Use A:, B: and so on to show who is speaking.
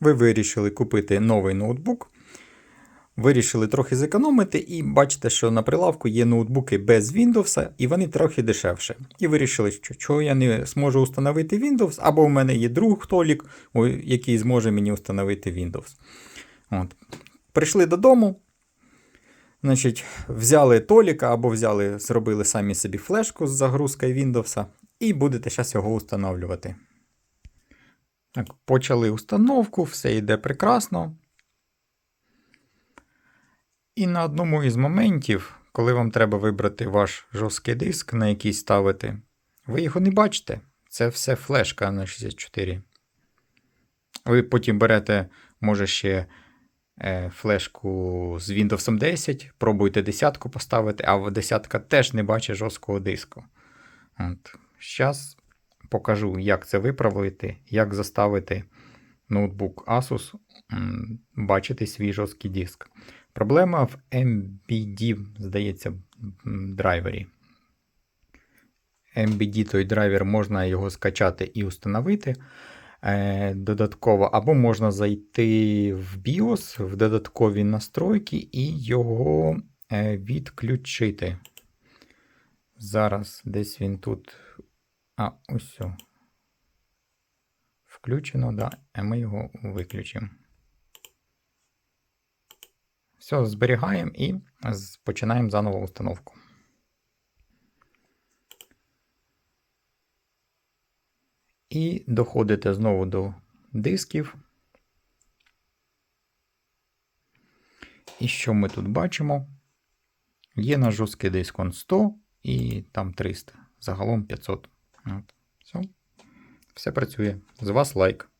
A: ви вирішили купити новий ноутбук, вирішили трохи зекономити, і бачите, що на прилавку є ноутбуки без Windows, і вони трохи дешевше. І вирішили, що чого я не зможу установити Windows, або в мене є друг Толік, який зможе мені установити Windows. От. Прийшли додому. Значить, взяли Толіка або взяли, зробили самі собі флешку з загрузкою Windows і будете зараз його установлювати. Так, почали установку, все йде прекрасно. І на одному із моментів, коли вам треба вибрати ваш жорсткий диск, на який ставити, ви його не бачите. Це все флешка на 64. Ви потім берете, може, ще е, флешку з Windows 10, пробуйте десятку поставити, а десятка теж не бачить жорсткого диску. От. Зараз покажу, як це виправити, як заставити ноутбук Asus бачити свій жорсткий диск. Проблема в MBD, здається, драйвері. MBD той драйвер можна його скачати і установити е, додатково, або можна зайти в BIOS, в додаткові настройки і його е, відключити. Зараз десь він тут. А, ось. Включено, да, а ми його виключимо. Все, зберігаємо і починаємо заново установку. І доходите знову до дисків. І що ми тут бачимо? Є наш жорсткий диск он 100 і там 300. Загалом 500. Все. Все працює. З вас лайк.